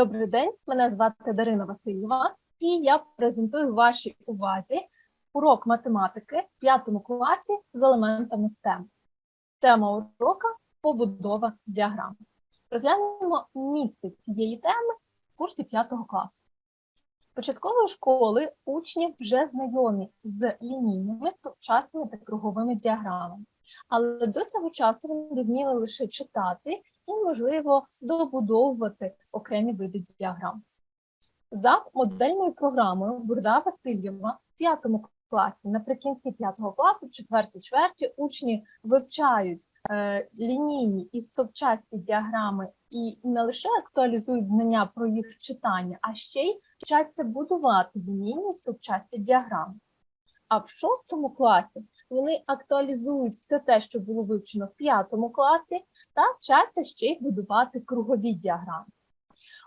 Добрий день, мене звати Дарина Васильєва, і я презентую вашій увазі урок математики в п'ятому класі з елементами STEM. Тема урока побудова діаграм. Розглянемо місце цієї теми в курсі п'ятого класу. Початкової школи учні вже знайомі з лінійними, стовпчастими та круговими діаграмами. Але до цього часу вони вміли лише читати і, можливо, добудовувати окремі види діаграм. За модельною програмою Бурда Васильєва в п'ятому класі, наприкінці п'ятого класу, в четвертій чверті, учні вивчають е, лінійні і стовпчасті діаграми і не лише актуалізують знання про їх читання, а ще й вчаться будувати лінійні і діаграми. А в шостому класі вони актуалізують все те, що було вивчено в п'ятому класі, та вчаться ще й будувати кругові діаграми.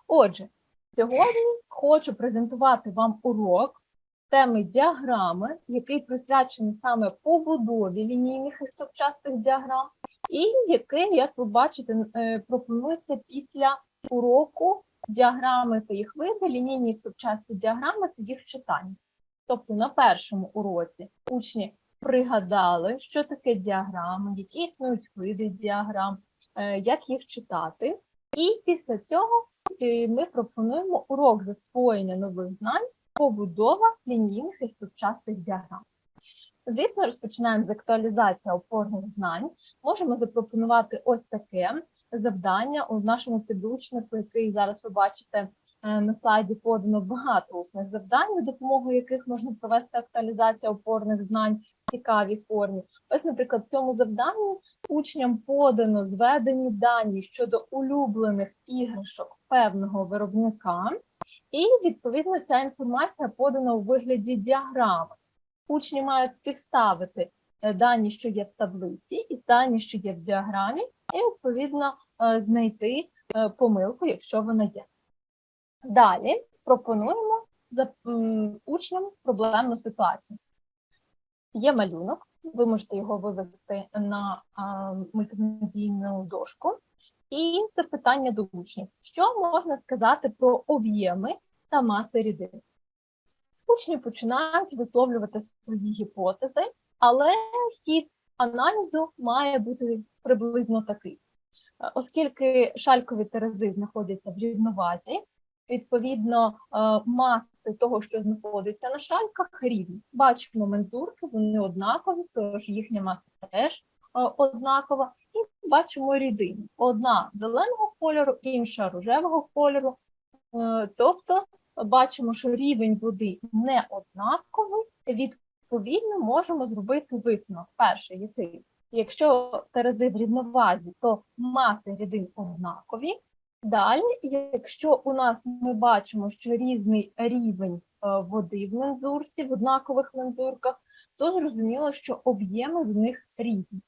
Отже, сьогодні хочу презентувати вам урок теми діаграми, який присвячений саме побудові лінійних і стовпчастих діаграм, і який, як ви бачите, е, пропонується після уроку діаграми та їх види, лінійні і стовпчасті діаграми та їх читання. Тобто на першому уроці учні пригадали, що таке діаграми, які існують види діаграм, як їх читати. І після цього е, ми пропонуємо урок засвоєння нових знань, побудова лінійних і стовпчастих діаграм. Звісно, розпочинаємо з актуалізації опорних знань. Можемо запропонувати ось таке завдання у нашому підручнику, який зараз ви бачите е, на слайді подано багато усних завдань, за допомогою яких можна провести актуалізацію опорних знань цікавій формі. Ось, наприклад, в цьому завданні учням подано зведені дані щодо улюблених іграшок певного виробника, і відповідно ця інформація подана у вигляді діаграми. Учні мають співставити е, дані, що є в таблиці, і дані, що є в діаграмі, і відповідно е, знайти е, помилку, якщо вона є. Далі пропонуємо учням проблемну ситуацію. Є малюнок, ви можете його вивести на мультимедійну дошку. І запитання до учнів. Що можна сказати про об'єми та маси рідин? Учні починають висловлювати свої гіпотези, але хід аналізу має бути приблизно такий. Оскільки шалькові терези знаходяться в рівновазі, відповідно, маси того, що знаходиться на шальках, рівні. Бачимо мензурки, вони однакові, тож їхня маса теж однакова. І бачимо рідини. Одна зеленого кольору, інша рожевого кольору. Е, тобто бачимо, що рівень води не однаковий, відповідно, можемо зробити висновок. Перший, який, якщо терези в рівновазі, то маси рідин однакові. Далі, якщо у нас ми бачимо, що різний рівень е, води в мензурці, в однакових мензурках, то зрозуміло, що об'єми в них різні.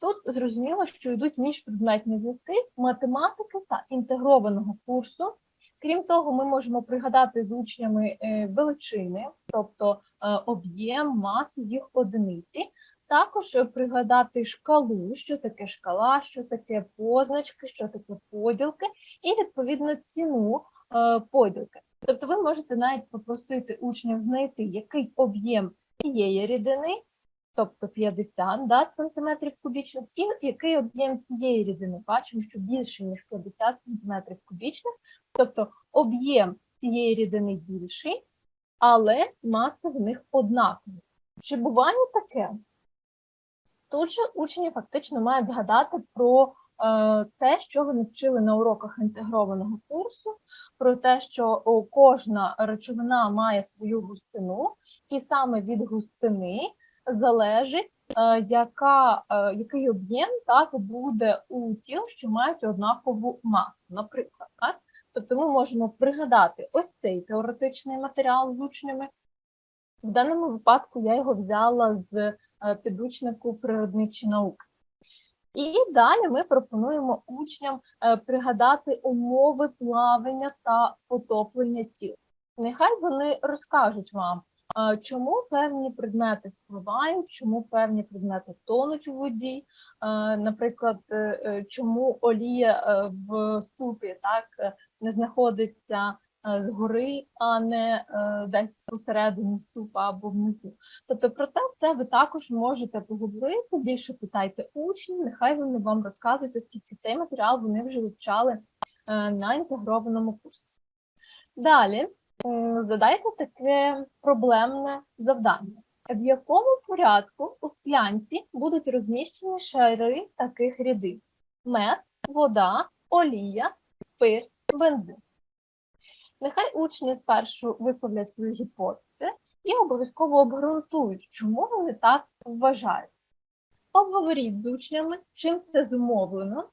Тут зрозуміло, що йдуть міжпредметні зв'язки математики та інтегрованого курсу. Крім того, ми можемо пригадати з учнями е, величини, тобто е, об'єм, масу їх одиниці. Також пригадати шкалу, що таке шкала, що таке позначки, що таке поділки, і відповідно ціну е, поділки. Тобто ви можете навіть попросити учнів знайти, який об'єм цієї рідини, тобто 50 да, см кубічних, і який об'єм цієї рідини. Бачимо, що більше, ніж 50 см кубічних, тобто об'єм цієї рідини більший, але маса в них однакова. Чи буває таке? Тут же учні фактично мають згадати про е, те, що вони вчили на уроках інтегрованого курсу, про те, що кожна речовина має свою густину, і саме від густини залежить, е, яка, е, який об'єм так буде у тіл, що мають однакову масу, наприклад. так? Тобто ми можемо пригадати ось цей теоретичний матеріал з учнями. В даному випадку я його взяла з підручнику природничі науки. І далі ми пропонуємо учням пригадати умови плавання та потоплення тіл. Нехай вони розкажуть вам, чому певні предмети спливають, чому певні предмети тонуть у воді. Наприклад, е, е, чому олія е, в супі так е, не знаходиться е, згори, а не е, десь посередині супа або внизу. Тобто про це все ви також можете поговорити. Більше питайте учнів, нехай вони вам розказують, оскільки цей матеріал вони вже вивчали е, на інтегрованому курсі. Далі задайте таке проблемне завдання. В якому порядку у склянці будуть розміщені шари таких рідин: мед, вода, олія, спирт, бензин. Нехай учні спершу висловлять свої гіпотези і обов'язково обґрунтують, чому вони так вважають. Обговоріть з учнями, чим це зумовлено,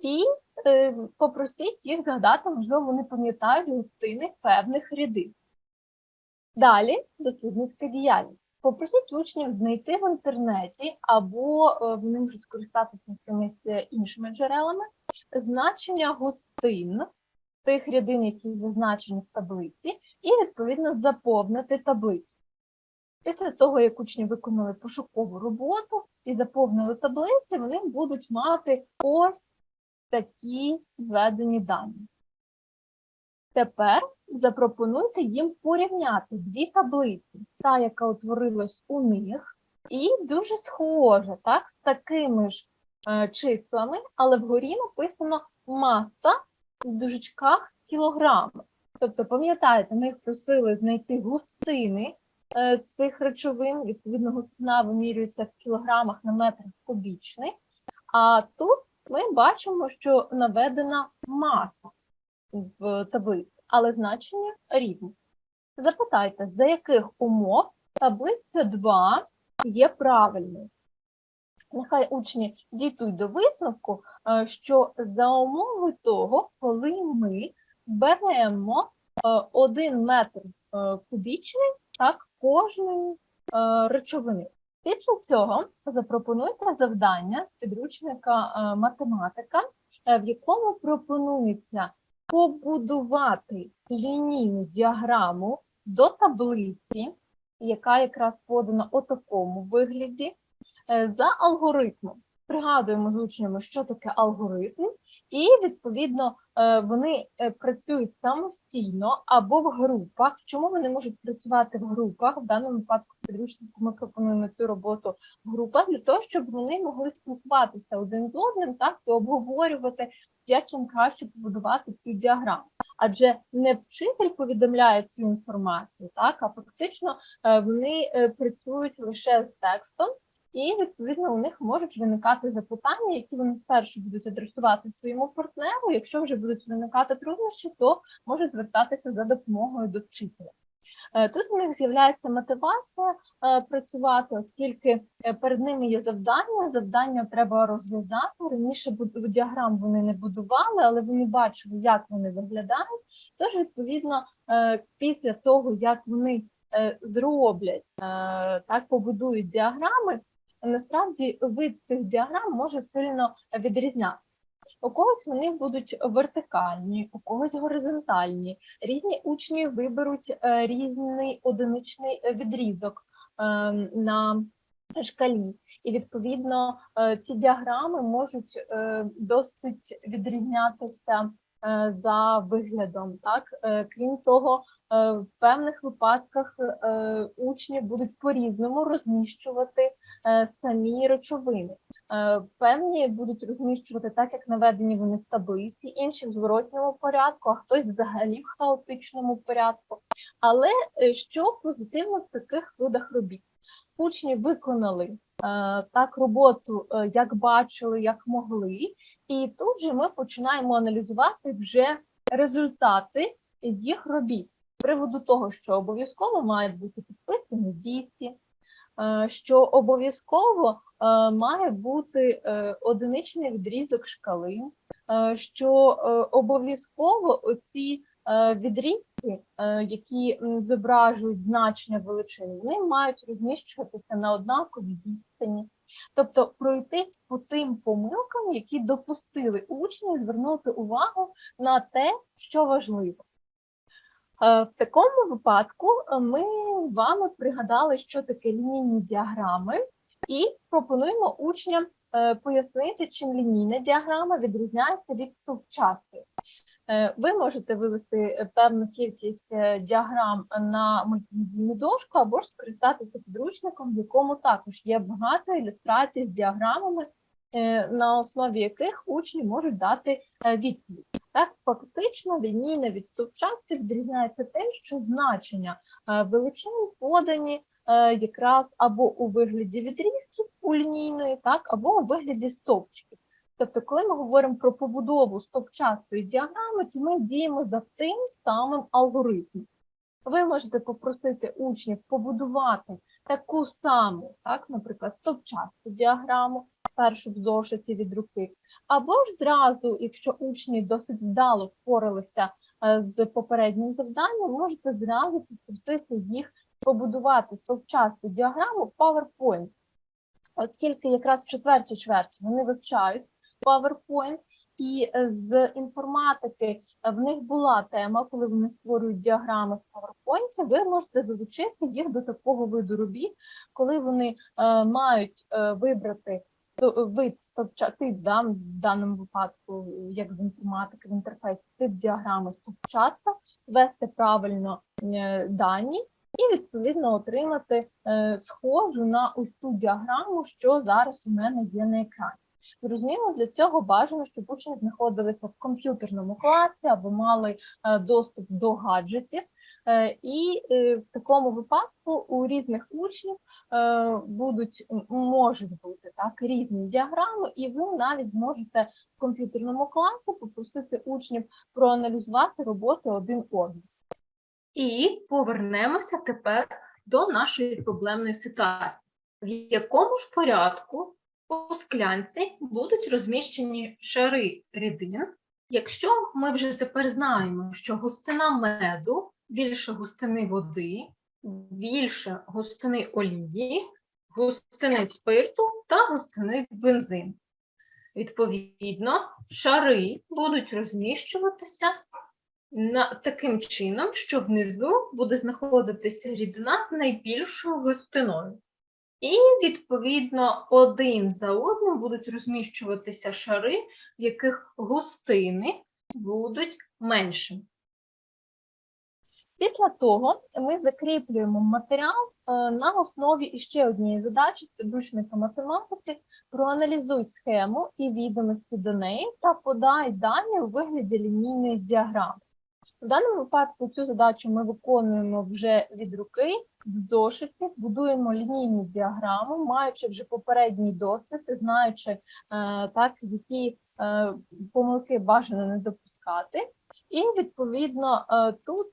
і е, попросіть їх згадати, можливо, вони пам'ятають густини певних рідин. Далі дослідницька діяльність. Попросіть учнів знайти в інтернеті або е, вони можуть скористатися якимись іншими джерелами значення густин тих рядин, які зазначені в таблиці, і відповідно заповнити таблицю. Після того, як учні виконали пошукову роботу і заповнили таблиці, вони будуть мати ось такі зведені дані. Тепер запропонуйте їм порівняти дві таблиці, та, яка утворилась у них, і дуже схожа, так, з такими ж е, числами, але вгорі написано маса в дужечках кілограми. Тобто, пам'ятаєте, ми їх просили знайти густини е, цих речовин, відповідно, густина вимірюється в кілограмах на метр кубічний. А тут ми бачимо, що наведена маса в таблиці, але значення рівні. Запитайте, за яких умов таблиця 2 є правильною? Нехай учні дійдуть до висновку, е, що за умови того, коли ми беремо 1 метр е, кубічний так, кожної е, речовини. Після цього запропонуйте завдання з підручника е, математика, е, в якому пропонується побудувати лінійну діаграму до таблиці, яка якраз подана у такому вигляді, е, за алгоритмом. Пригадуємо з учнями, що таке алгоритм, і відповідно е, вони е, працюють самостійно або в групах. Чому вони можуть працювати в групах? В даному випадку підручнику ми пропонуємо цю роботу в групах для того, щоб вони могли спілкуватися один з одним, так і обговорювати, як їм краще побудувати цю діаграму. Адже не вчитель повідомляє цю інформацію, так а фактично е, вони е, працюють лише з текстом. І відповідно у них можуть виникати запитання, які вони спершу будуть адресувати своєму партнеру. Якщо вже будуть виникати труднощі, то можуть звертатися за допомогою до вчителя. Е, Тут у них з'являється мотивація е, працювати, оскільки е, перед ними є завдання. Завдання треба розв'язати. Раніше діаграм вони не будували, але вони бачили, як вони виглядають. Тож, відповідно, після того, як вони зроблять так, побудують діаграми, насправді вид цих діаграм може сильно відрізнятися. У когось вони будуть вертикальні, у когось горизонтальні. Різні учні виберуть е, різний одиничний відрізок е, на шкалі. І відповідно е, ці діаграми можуть досить відрізнятися за виглядом. Так? Е, Крім того, е, в певних випадках е, учні будуть по-різному розміщувати е, самі речовини. Е, Певні будуть розміщувати так, як наведені вони в таблиці, інші в зворотньому порядку, а хтось взагалі в хаотичному порядку. Але е, що позитивно в таких видах робіт? Учні виконали е, так роботу, е, як бачили, як могли, і тут же ми починаємо аналізувати вже результати їх робіт. З приводу того, що обов'язково мають бути підписані дійсні, е, що обов'язково е, має бути е, одиничний відрізок шкали, е, що е, обов'язково оці відрізки, е, які зображують значення величини, вони мають розміщуватися на однаковій відстані. Тобто пройтись по тим помилкам, які допустили учні, звернути увагу на те, що важливо. Е, В такому випадку е, ми з вами пригадали, що таке лінійні діаграми, і пропонуємо учням е, пояснити, чим лінійна діаграма відрізняється від стовпчастої. Е, Ви можете вивести е, певну кількість е, діаграм на мультимедійну дошку або ж скористатися підручником, в якому також є багато ілюстрацій з діаграмами, на основі яких учні можуть дати відповідь. Так, фактично лінійне від стовпчастих відрізняється тим, що значення величин подані якраз або у вигляді відрізків у лінійної, так, або у вигляді стовпчиків. Тобто, коли ми говоримо про побудову стовпчастої діаграми, то ми діємо за тим самим алгоритмом. Ви можете попросити учнів побудувати таку саму, так, наприклад, стовпчасту діаграму, першу в зошиті від руки, або ж зразу, якщо учні досить вдало впоралися е, з попереднім завданням, можете зразу попросити їх побудувати стовпчасту діаграму PowerPoint. Оскільки якраз в четвертій чверті вони вивчають PowerPoint, і е, з інформатики е, в них була тема, коли вони створюють діаграми в PowerPoint, ви можете залучити їх до такого виду робіт, коли вони е, мають е, вибрати вид стовпча, тип да, в даному випадку, як з інформатики в інтерфейсі, тип діаграми стовпчаста, ввести правильно е, дані і відповідно отримати е, схожу на ось ту діаграму, що зараз у мене є на екрані. Зрозуміло, для цього бажано, щоб учні знаходилися в комп'ютерному класі або мали е, доступ до гаджетів. Е, І е, в такому випадку у різних учнів будуть можуть бути так різні діаграми, і ви навіть зможете в комп'ютерному класі попросити учнів проаналізувати роботи один одного. І повернемося тепер до нашої проблемної ситуації. В якому ж порядку у склянці будуть розміщені шари рідин, якщо ми вже тепер знаємо, що густина меду більше густини води, більше густини олії, густини спирту та густини бензину. Відповідно, шари будуть розміщуватися на, таким чином, що внизу буде знаходитися рідина з найбільшою густиною. І, відповідно, один за одним будуть розміщуватися шари, в яких густини будуть меншими. Після того ми закріплюємо матеріал е, на основі іще однієї задачі з підручника математики. Проаналізуй схему і відомості до неї та подай дані у вигляді лінійної діаграми. В даному випадку цю задачу ми виконуємо вже від руки, в зошиті, будуємо лінійну діаграму, маючи вже попередній досвід, знаючи, е, так, які е, помилки бажано не допускати. І відповідно е, тут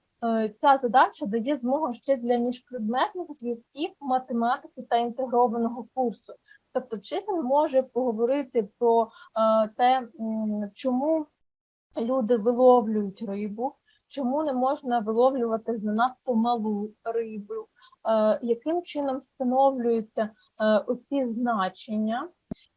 ця задача дає змогу ще для міжпредметних зв'язків математики та інтегрованого курсу. Тобто вчитель може поговорити про те, чому люди виловлюють рибу, чому не можна виловлювати занадто малу рибу, яким чином встановлюються е, оці значення.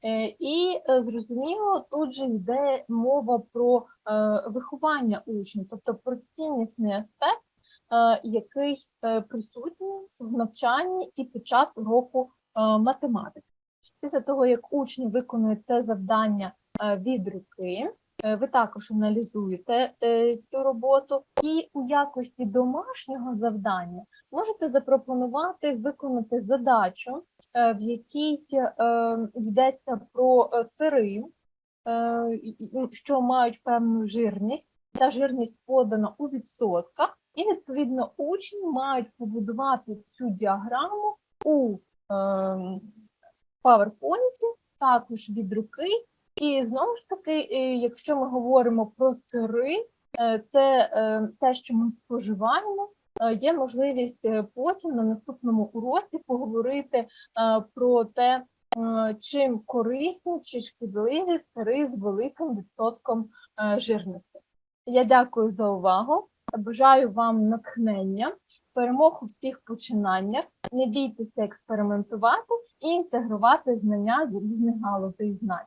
Е, І е, зрозуміло, тут же йде мова про е, виховання учнів, тобто про ціннісний аспект, е, який е, присутній в навчанні і під час уроку е, математики. Після того, як учні виконують це завдання е, від руки, е, ви також аналізуєте е, цю роботу, і у якості домашнього завдання можете запропонувати виконати задачу, е, в якій е, йдеться про е, сири, е, і- що мають певну жирність. Ця жирність подана у відсотках, і відповідно учні мають побудувати цю діаграму у е, PowerPoint, також від руки. І знову ж таки, е, якщо ми говоримо про сири, е, це е, те, що ми споживаємо. Є можливість потім на наступному уроці поговорити про те, чим корисні чи шкідливі сири з великим відсотком жирності. Я дякую за увагу. Бажаю вам натхнення, перемог у всіх починаннях. Не бійтеся експериментувати і інтегрувати знання з різних галузей знань.